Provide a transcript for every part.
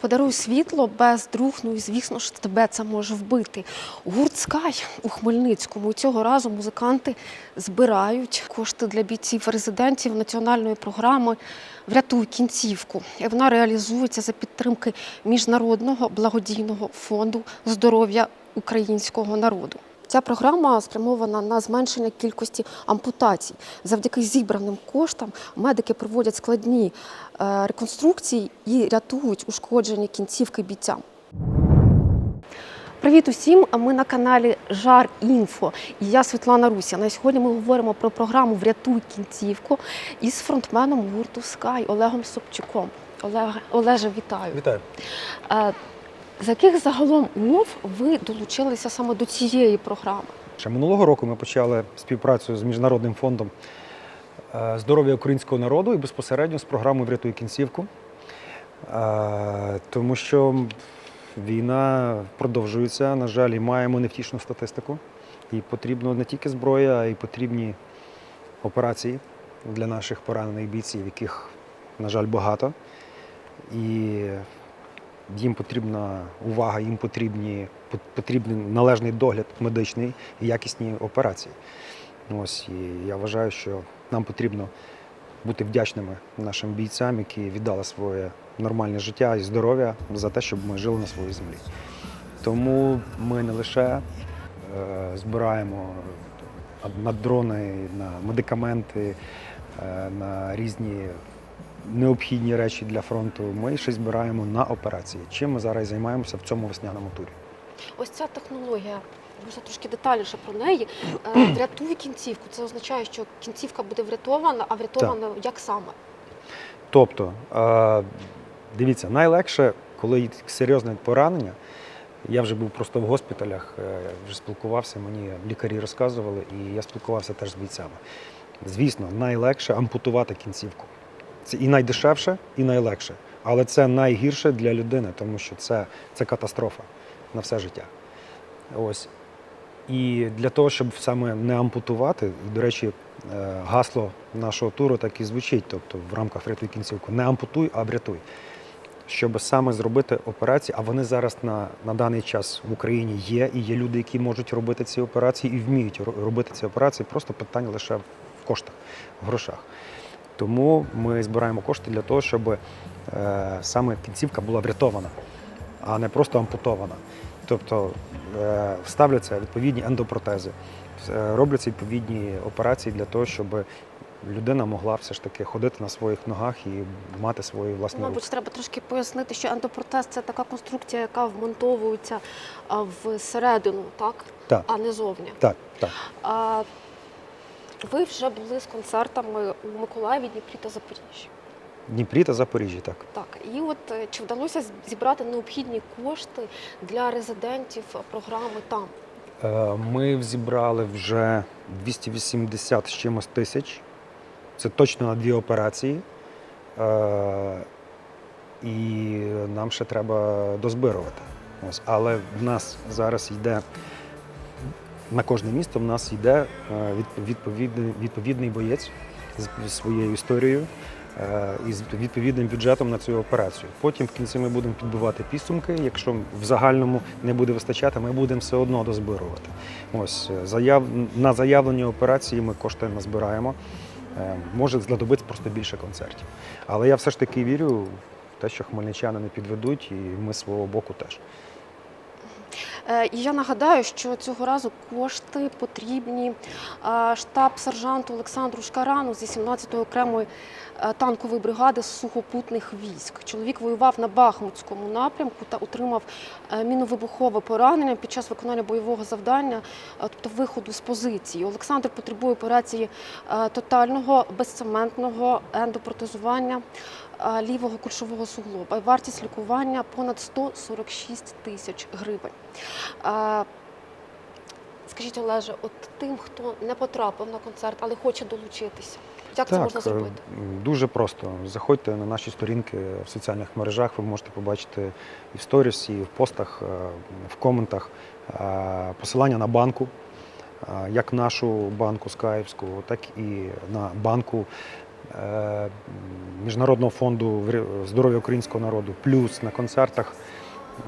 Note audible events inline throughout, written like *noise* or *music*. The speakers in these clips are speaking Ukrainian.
Подаруй світло без друг, ну і звісно ж тебе це може вбити. Гурт Скай у Хмельницькому. Цього разу музиканти збирають кошти для бійців резидентів національної програми Врятуй кінцівку. Вона реалізується за підтримки міжнародного благодійного фонду здоров'я українського народу. Ця програма спрямована на зменшення кількості ампутацій. Завдяки зібраним коштам медики проводять складні е, реконструкції і рятують ушкоджені кінцівки бійцям. Привіт усім! Ми на каналі Жар Інфо. І я Світлана Русіна. І сьогодні ми говоримо про програму Врятуй кінцівку із фронтменом гурту Скай Олегом Собчуком. Олег, Олеже, вітаю. Вітаю. З яких загалом умов ви долучилися саме до цієї програми? Ще минулого року ми почали співпрацю з міжнародним фондом е, здоров'я українського народу і безпосередньо з програмою Врятуй кінцівку. Е, Тому що війна продовжується, на жаль, і маємо невтішну статистику. І потрібно не тільки зброя, а й потрібні операції для наших поранених бійців, яких, на жаль, багато. І їм потрібна увага, їм потрібні, пот- потрібний належний догляд медичний і якісні операції. Ось і я вважаю, що нам потрібно бути вдячними нашим бійцям, які віддали своє нормальне життя і здоров'я за те, щоб ми жили на своїй землі. Тому ми не лише е, збираємо на дрони, на медикаменти, е, на різні необхідні речі для фронту. Ми ще збираємо на операції. Чим ми зараз займаємося в цьому весняному турі? Ось ця технологія. Можна трошки детальніше про неї. Е, *clears throat* Врятуй кінцівку. Це означає, що кінцівка буде врятована, а врятована як саме? Тобто, е, дивіться, найлегше, коли серйозне поранення. Я вже був просто в госпіталях, е, вже спілкувався, мені лікарі розказували, і я спілкувався теж з бійцями. Звісно, найлегше ампутувати кінцівку. Це і найдешевше, і найлегше. Але це найгірше для людини, тому що це, це катастрофа на все життя. Ось. І для того, щоб саме не ампутувати, до речі, е, гасло нашого туру так і звучить, тобто в рамках «Врятуй кінцівку. Не ампутуй, а врятуй. Щоб саме зробити операції, а вони зараз на, на даний час в Україні є, і є люди, які можуть робити ці операції і вміють робити ці операції. Просто питання лише в коштах, в грошах. Тому ми збираємо кошти для того, щоб е, саме кінцівка була врятована, а не просто ампутована. Тобто е, ставляться відповідні ендопротези, е, робляться відповідні операції для того, щоб людина могла все ж таки ходити на своїх ногах і мати свої власні руки. Мабуть, треба трошки пояснити, що ендопротез це така конструкція, яка вмонтовується всередину, так? Так. а не зовні. Так, так. Ви вже були з концертами у Миколаєві, Дніпрі та Запоріжжі. Дніпрі та Запоріжжі, так. Так, і от е, чи вдалося зібрати необхідні кошти для резидентів програми там? Е, Ми зібрали вже 280 з чимось тисяч. Це точно на дві операції. Е, І нам ще треба дозбирувати. Ось. Але в нас зараз йде на кожне місто в нас йде е, відповідний, відповідний боєць з своєю історією е, і з відповідним бюджетом на цю операцію. Потім в кінці ми будемо підбивати підсумки. Якщо в загальному не буде вистачати, ми будемо все одно дозбирувати. Ось е, заяв на заявлені операції ми кошти назбираємо. Може знадобиться просто більше концертів. Але я все ж таки вірю в те, що хмельничани не підведуть, і ми з свого боку теж. Е, І я нагадаю, що цього разу кошти потрібні е, штаб-сержанту Олександру Шкарану зі 17-ї окремої е, танкової бригади сухопутних військ. Чоловік воював на Бахмутському напрямку та отримав міновибухове поранення під час виконання бойового завдання, тобто виходу з позиції. Олександр потребує операції тотального безцементного ендопротезування лівого кульшового суглоба. Вартість лікування понад 146 тисяч гривень. Скажіть, Олеже, от тим, хто не потрапив на концерт, але хоче долучитися, як це можна е, зробити? Дуже просто. Заходьте на наші сторінки в соціальних мережах, ви можете побачити і в сторіс, і в постах, е, в коментах е, посилання на банку, як нашу банку Скаївську, так і на банку Міжнародного фонду здоров'я українського народу, плюс на концертах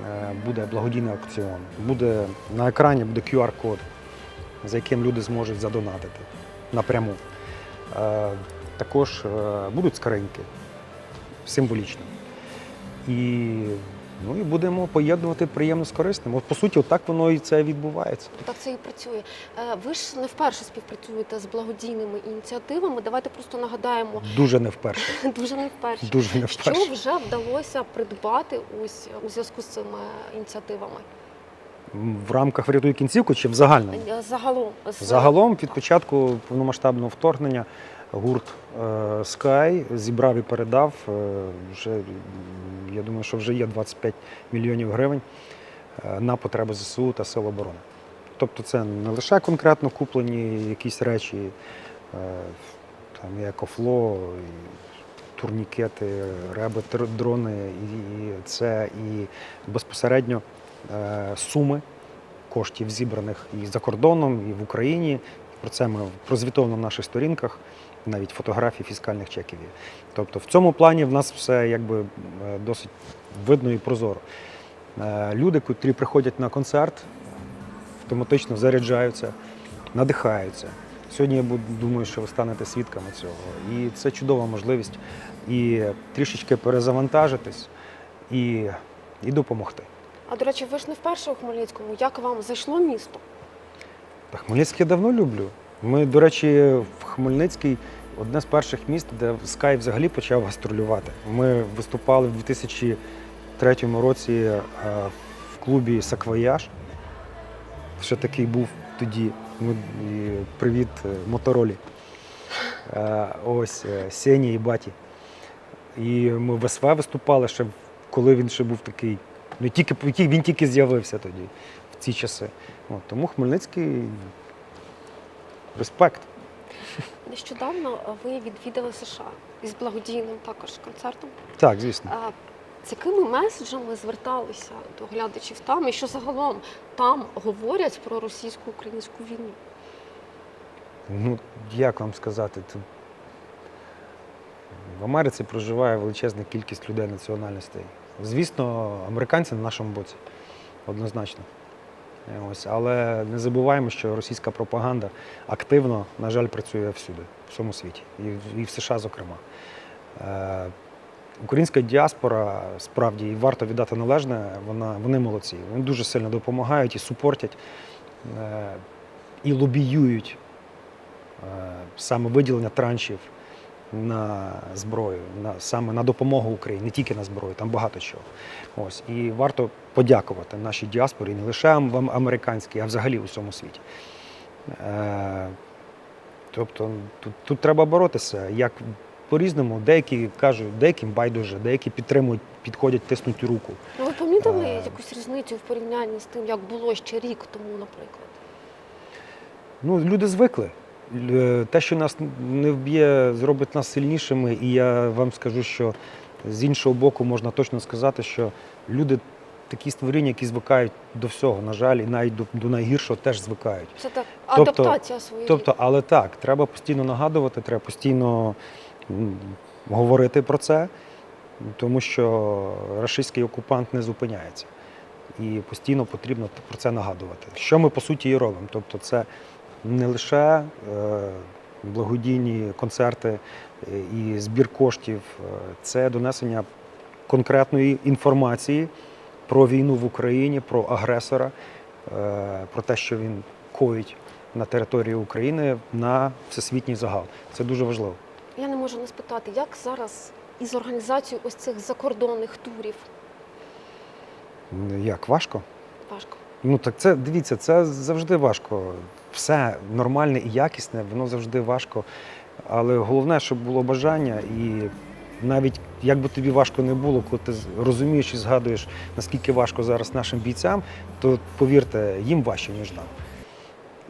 е, буде благодійний аукціон. Буде на екрані буде QR-код, за яким люди зможуть задонатити напряму. Е, Також е, будуть скриньки символічні. І, ну, і будемо поєднувати приємно з корисним. От, по суті, отак воно і це відбувається. Так це і працює. Е, Ви ж не вперше співпрацюєте з благодійними ініціативами. Давайте просто нагадаємо Дуже не вперше. *laughs* дуже не вперше. Дуже не вперше. Що вже вдалося придбати ось у зв'язку з цими ініціативами? В рамках врятуй кінцівку чи в загальному? Е, Загалом Загалом від початку повномасштабного вторгнення гурт е, Sky зібрав і передав е, вже, я думаю, що вже є 25 мільйонів гривень е, на потреби ЗСУ та Сил оборони. Тобто це не лише конкретно куплені якісь речі, там і екофло, і турнікети, реби, дрони, і, це і безпосередньо суми коштів, зібраних і за кордоном, і в Україні. Про це ми прозвітовано на наших сторінках, навіть фотографії фіскальних чеків. Тобто в цьому плані в нас все якби е, досить видно і прозоро. Е, Люди, котрі приходять на концерт, автоматично заряджаються, надихаються. Сьогодні я думаю, що ви станете свідками цього. І це чудова можливість і трішечки перезавантажитись, і, і допомогти. А до речі, ви ж не вперше у Хмельницькому. Як вам зайшло місто? Та Хмельницький я давно люблю. Ми, до речі, в Хмельницький одне з перших міст, де Sky взагалі почав гастролювати. Ми виступали в 2003 році е, в клубі Саквояж. Ще такий був тоді. Ну, привіт е, Моторолі. Е, Ось Сені і Баті. І ми в СВ виступали ще, коли він ще був такий. Ну, тільки, він тільки з'явився тоді, ці часи. От, тому Хмельницький респект. Нещодавно ви відвідали США із благодійним також концертом. Так, звісно. А з якими меседжами зверталися до глядачів там, і що загалом там говорять про російсько-українську війну? Ну, як вам сказати, в Америці проживає величезна кількість людей національностей. Звісно, американці на нашому боці, однозначно. Ось, але не забуваємо, що російська пропаганда активно, на жаль, працює всюди, в всьому світі, і, в- і в США, зокрема. Е, Українська діаспора справді і варто віддати належне, вона, вони молодці. Вони дуже сильно допомагають і супортять, е, і лобіюють е, саме виділення траншів на зброю, на, саме на допомогу Україні, не тільки на зброю, там багато чого. Ось. І варто подякувати нашій діаспорі, не лише вам американській, а взагалі у всьому світі. Е, тобто тут, тут треба боротися. Як по-різному, деякі кажуть, деяким байдуже, деякі підтримують, підходять, тиснуть руку. Ну, ви помітили Е. якусь різницю в порівнянні з тим, як було ще рік тому, наприклад? Ну, люди звикли. Л- Те, що нас не вб'є, зробить нас сильнішими. І я вам скажу, що з іншого боку можна точно сказати, що люди такі створіння, які звикають до всього, на жаль, і навіть до, до найгіршого теж звикають. Це так Тобто- адаптація своєї. Тобто, але так, треба постійно нагадувати, треба постійно говорити про це, тому що рашистський окупант не зупиняється. І постійно потрібно про це нагадувати. Що ми по суті і робимо. Тобто, це не лише е, благодійні концерти е, і збір коштів, е, це донесення конкретної інформації про війну в Україні, про агресора, про те, що він коїть на території України на всесвітній загал. Це дуже важливо. Я не можу не спитати, як зараз із організацією ось цих закордонних турів Як важко? важко. Ну так це дивіться, це завжди важко. Все нормальне і якісне, воно завжди важко. Але головне, щоб було бажання, і навіть як би тобі важко не було, коли ти розумієш і згадуєш, наскільки важко зараз нашим бійцям, то повірте, їм важче, ніж нам.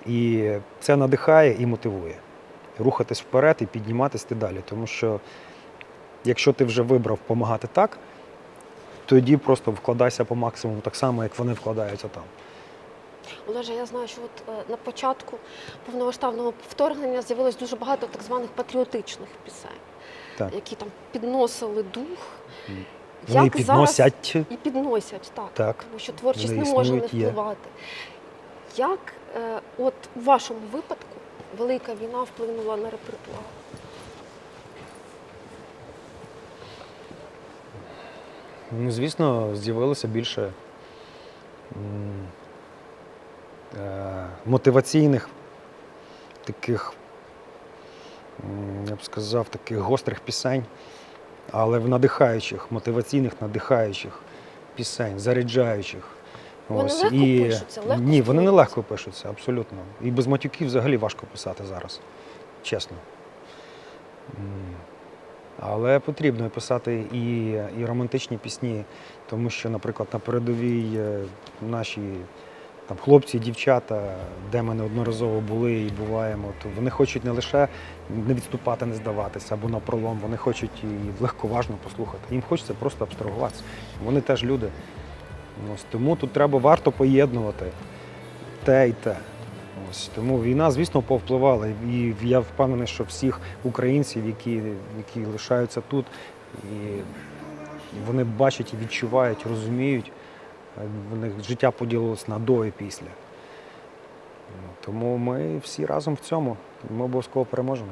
І це надихає і мотивує рухатись вперед і підніматися ти далі. Тому що якщо ти вже вибрав допомагати так, тоді просто вкладайся по максимуму так само, як вони вкладаються там. Олеже, я знаю, що от е, на початку повномасштабного вторгнення з'явилось дуже багато так званих патріотичних пісень. Так. які там підносили дух. Вони Як підносять. І підносять, так. Так. Тому що творчість Вони не може не існують, є. впливати. Як е, от у вашому випадку велика війна вплинула на репертуар? Ну, звісно, з'явилося більше мотиваційних таких, я б сказав, таких гострих пісень, але в надихаючих, мотиваційних, надихаючих пісень, заряджаючих. Вони легко пишуться? Легко Ні, вони не легко пишуться, абсолютно. І без матюків взагалі важко писати зараз, чесно. Але потрібно писати і, і романтичні пісні, тому що, наприклад, на передовій е, наші там, хлопці, дівчата, де ми неодноразово були і буваємо, то вони хочуть не лише не відступати, не здаватися або на пролом, вони хочуть і легковажно послухати. Їм хочеться просто абстрагуватися. Вони теж люди. Ось, тому тут треба варто поєднувати те і те. Ось тому війна, звісно, повпливала. І я впевнений, що всіх українців, які, які лишаються тут, і вони бачать і відчувають, розуміють, в них життя поділилось на до і після. Тому ми всі разом в цьому. Ми обов'язково переможемо.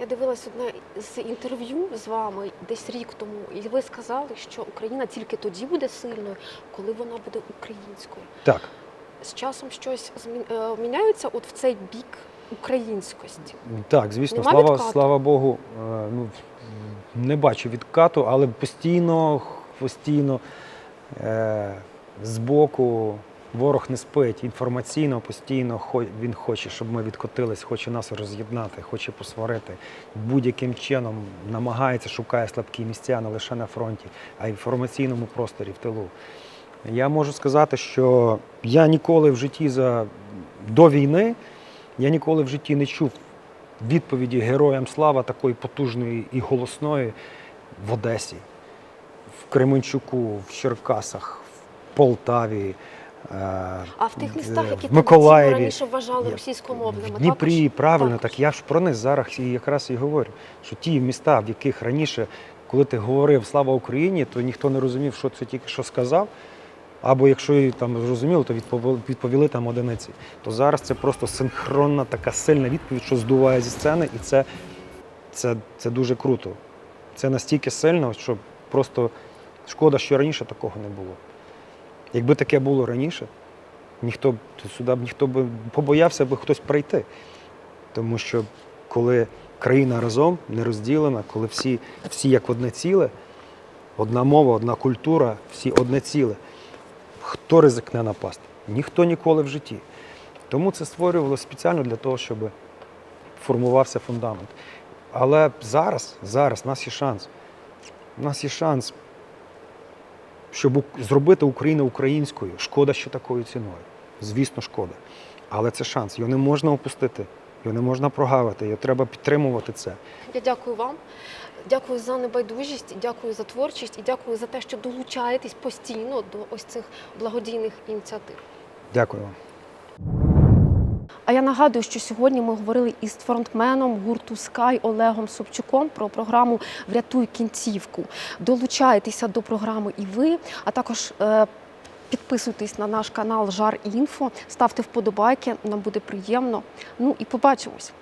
Я дивилась одне з інтерв'ю з вами десь рік тому, і ви сказали, що Україна тільки тоді буде сильною, коли вона буде українською. Так, З часом щось е, міняється от в цей бік українськості. так, звісно, Нема слава, відкату? слава Богу, е, ну, не бачу відкату, але постійно, постійно е, збоку ворог не спить. Інформаційно постійно він хоче, щоб ми відкотились, хоче нас роз'єднати, хоче посварити. Будь-яким чином намагається, шукає слабкі місця не лише на фронті, а й в інформаційному просторі в тилу. Я можу сказати, що я ніколи в житті за до війни я ніколи в житті не чув відповіді героям слава такої потужної і голосної в Одесі, в Кременчуку, в Черкасах, в Полтаві. е, А в тих містах, які Миколаєві, раніше вважали російськомовними, в Дніпрі, також? правильно, Також. так я ж про них зараз і якраз і говорю, що ті міста, в яких раніше, коли ти говорив Слава Україні, то ніхто не розумів, що це тільки що сказав. Або якщо і там зрозуміли, то відповіли, відповіли там одиниці. То зараз це просто синхронна така сильна відповідь, що здуває зі сцени, і це, це, це дуже круто. Це настільки сильно, що просто шкода, що раніше такого не було. Якби таке було раніше, ніхто б сюди б ніхто б побоявся би хтось прийти. Тому що коли країна разом не розділена, коли всі, всі як одне ціле, одна мова, одна культура, всі одне ціле, хто ризикне напасти? Ніхто ніколи в житті. Тому це створювалося спеціально для того, щоб формувався фундамент. Але зараз, зараз у нас є шанс. У нас є шанс, щоб зробити Україну українською. Шкода, що такою ціною. Звісно, шкода. Але це шанс. Його не можна опустити, його не можна прогавити, його треба підтримувати це. Я дякую вам. Дякую за небайдужість, дякую за творчість і дякую за те, що долучаєтесь постійно до ось цих благодійних ініціатив. Дякую вам. А я нагадую, що сьогодні ми говорили із фронтменом гурту Скай Олегом Собчуком про програму Врятуй кінцівку. Долучайтеся до програми і ви, а також е, підписуйтесь на наш канал Жар Інфо, ставте вподобайки, нам буде приємно. Ну і побачимось.